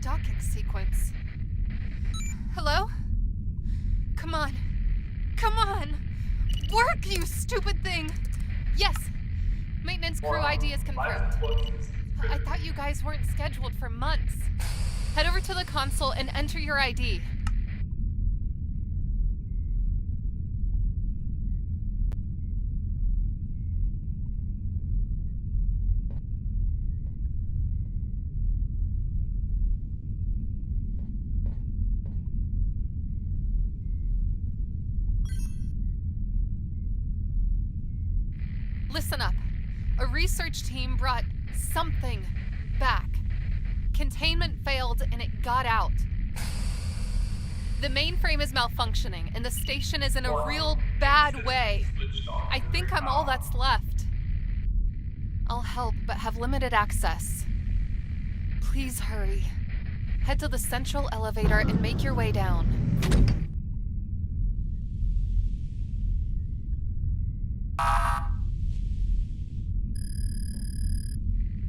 Docking sequence. Hello? Come on. Come on! Work, you stupid thing! Yes! Maintenance crew ID is confirmed. I thought you guys weren't scheduled for months. Head over to the console and enter your ID. Listen up. A research team brought something back. Containment failed and it got out. The mainframe is malfunctioning and the station is in a real bad way. I think I'm all that's left. I'll help, but have limited access. Please hurry. Head to the central elevator and make your way down.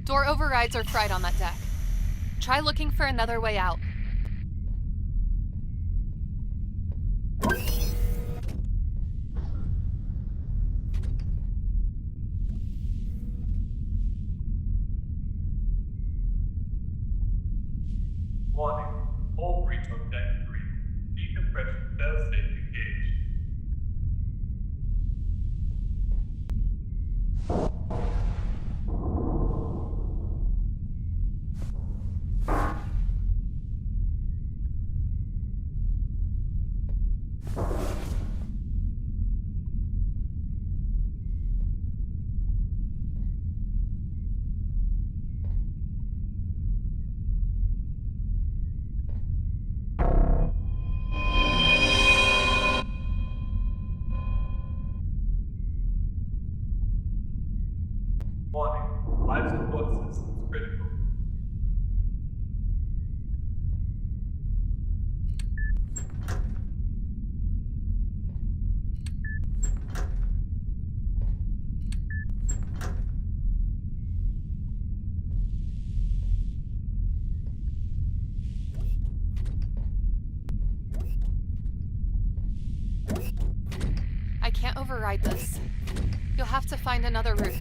Door overrides are fried on that deck. Try looking for another way out. Warning. All breach on deck 3. Decompression failsafe engaged. Life support critical. I can't override this. You'll have to find another route.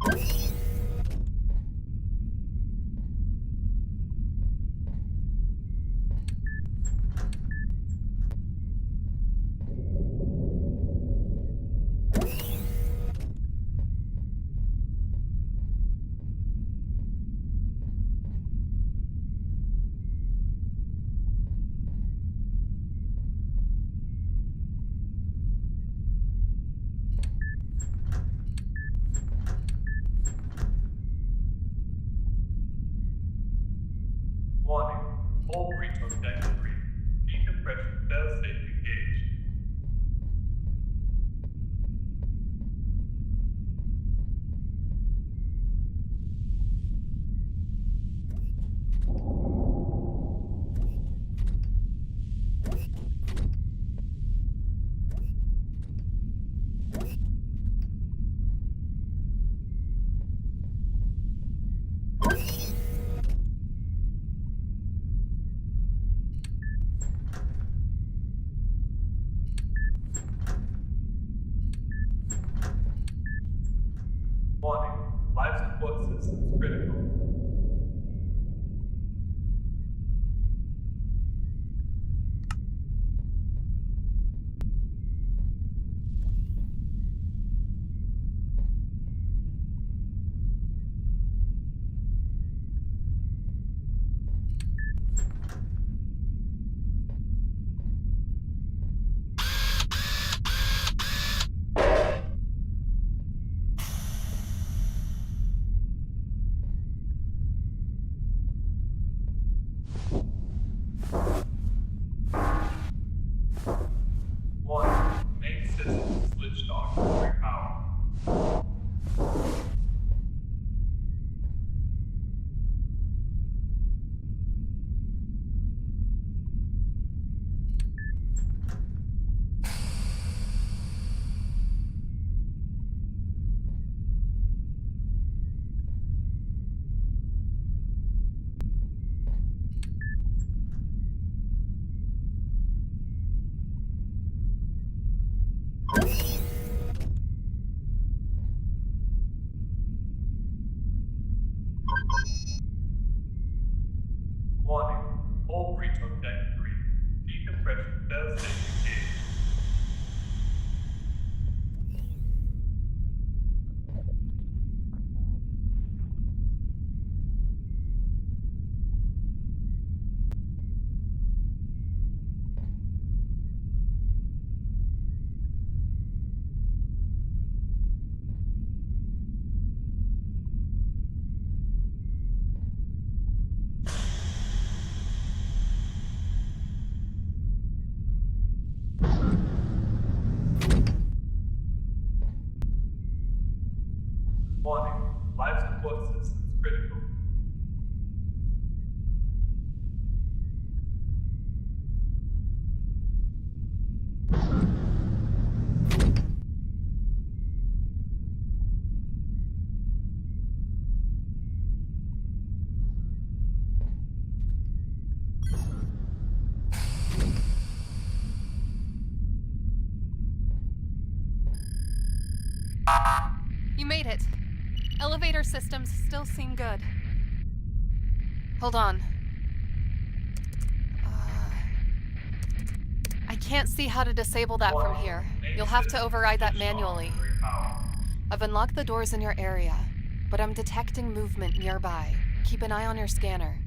Oh. Warning, Life support systems critical. Warning. Life support systems critical. You made it. Elevator systems still seem good. Hold on. Uh, I can't see how to disable that from here. You'll have to override that manually. I've unlocked the doors in your area, but I'm detecting movement nearby. Keep an eye on your scanner.